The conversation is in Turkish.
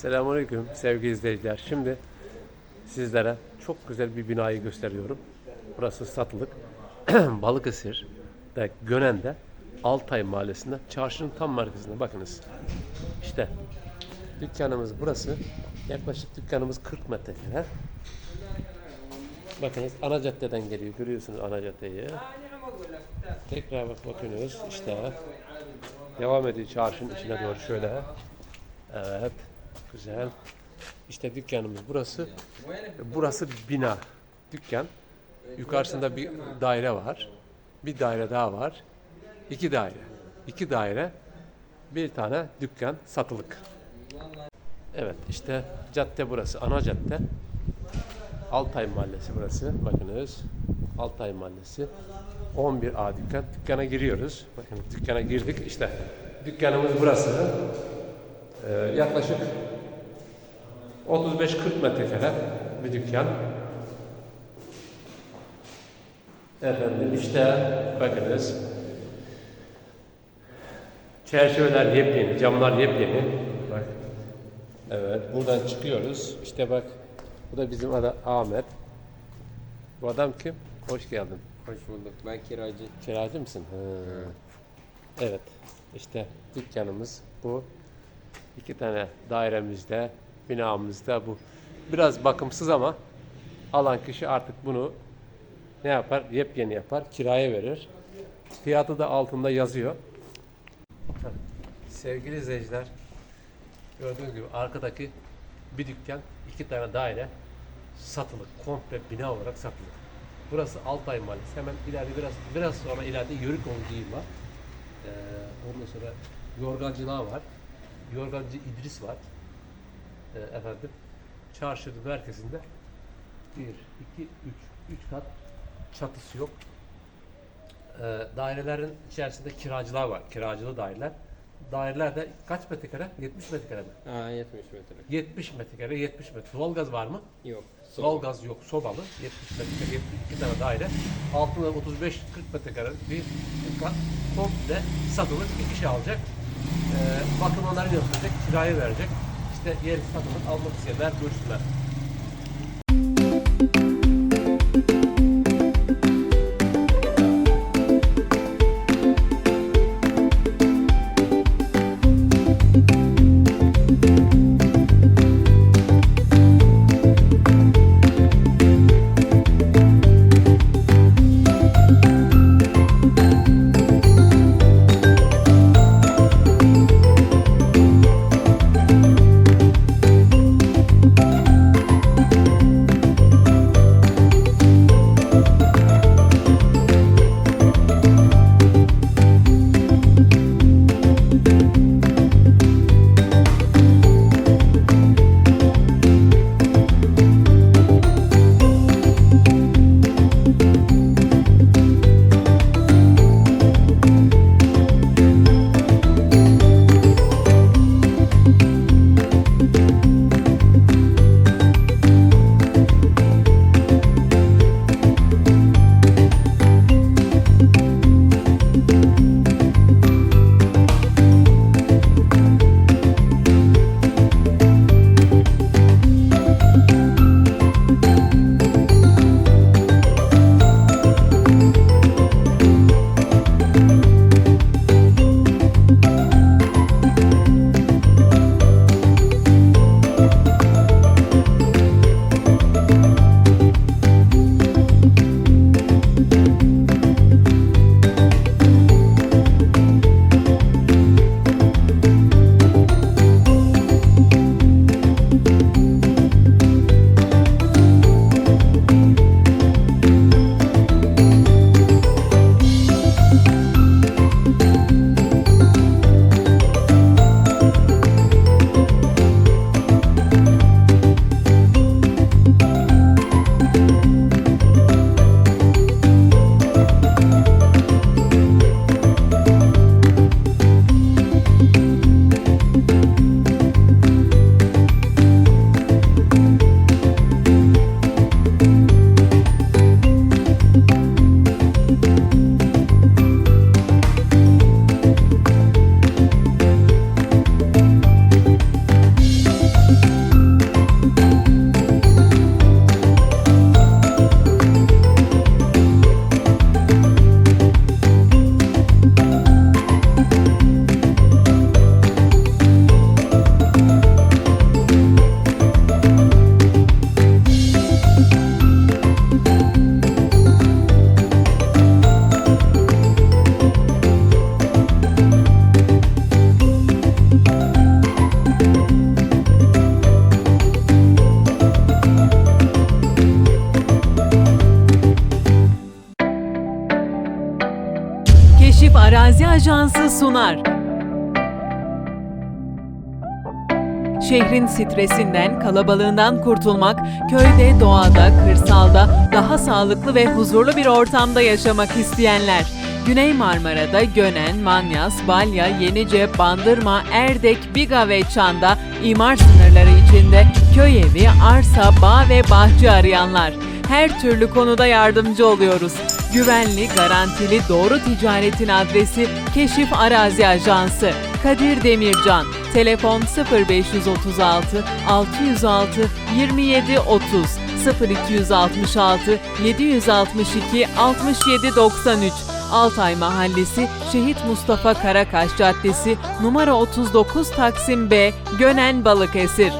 Selamünaleyküm sevgili izleyiciler. Şimdi sizlere çok güzel bir binayı gösteriyorum. Burası satılık. Balıkesir'de Gönen'de Altay Mahallesi'nde çarşının tam merkezinde bakınız. İşte dükkanımız burası. Yaklaşık dükkanımız 40 metrekare. Bakınız ana caddeden geliyor. Görüyorsunuz ana caddeyi. Tekrar bak bakıyorsunuz işte devam ediyor çarşının içine doğru şöyle. Evet. Güzel. İşte dükkanımız burası. Burası bina. Dükkan. Yukarısında bir daire var. Bir daire daha var. İki daire. İki daire. Bir tane dükkan satılık. Evet işte cadde burası. Ana cadde. Altay Mahallesi burası. Bakınız. Altay Mahallesi. 11A dükkan. Dükkana giriyoruz. Bakın dükkana girdik. İşte dükkanımız burası. Ee, yaklaşık 35-40 metrekare bir dükkan. Efendim işte bakınız. Çerçeveler yepyeni, camlar yepyeni. Bak. Evet, buradan çıkıyoruz. İşte bak, bu da bizim adam Ahmet. Bu adam kim? Hoş geldin. Hoş bulduk. Ben kiracı. Kiracı mısın? Ha. Evet. İşte dükkanımız bu. İki tane dairemizde, binamızda bu. Biraz bakımsız ama alan kişi artık bunu ne yapar? Yepyeni yapar, kiraya verir. Fiyatı da altında yazıyor. Sevgili izleyiciler, gördüğünüz gibi arkadaki bir dükkan, iki tane daire satılık, komple bina olarak satılık. Burası Altay Mahallesi. Hemen ileride biraz biraz sonra ileride Yörükoğlu diyeyim var. Ee, ondan sonra yorgancılığa var. Yorgancı İdris var. Ee, efendim çarşının merkezinde bir, iki, üç, üç kat çatısı yok. Ee, dairelerin içerisinde kiracılar var. Kiracılı daireler. Dairelerde kaç metrekare? 70 metrekare mi? Aa 70 metre. 70 metrekare, 70 metre. Doğalgaz var mı? Yok. Doğalgaz yok, sobalı. 70 metrekare, 72 tane daire. Altında 35-40 metrekare bir dükkan. Komple satılık bir kişi alacak. Ee, bakımlarını yapacak, kiraya verecek. İşte yer satılık almak isteyenler buyursunlar. Ajansı sunar. Şehrin stresinden, kalabalığından kurtulmak, köyde, doğada, kırsalda daha sağlıklı ve huzurlu bir ortamda yaşamak isteyenler. Güney Marmara'da Gönen, Manyas, Balya, Yenice, Bandırma, Erdek, Biga ve Çan'da imar sınırları içinde köy evi, arsa, bağ ve bahçe arayanlar. Her türlü konuda yardımcı oluyoruz. Güvenli, garantili, doğru ticaretin adresi Keşif Arazi Ajansı. Kadir Demircan. Telefon 0536 606 27 30 0266 762 67 93 Altay Mahallesi Şehit Mustafa Karakaş Caddesi numara 39 Taksim B Gönen Balıkesir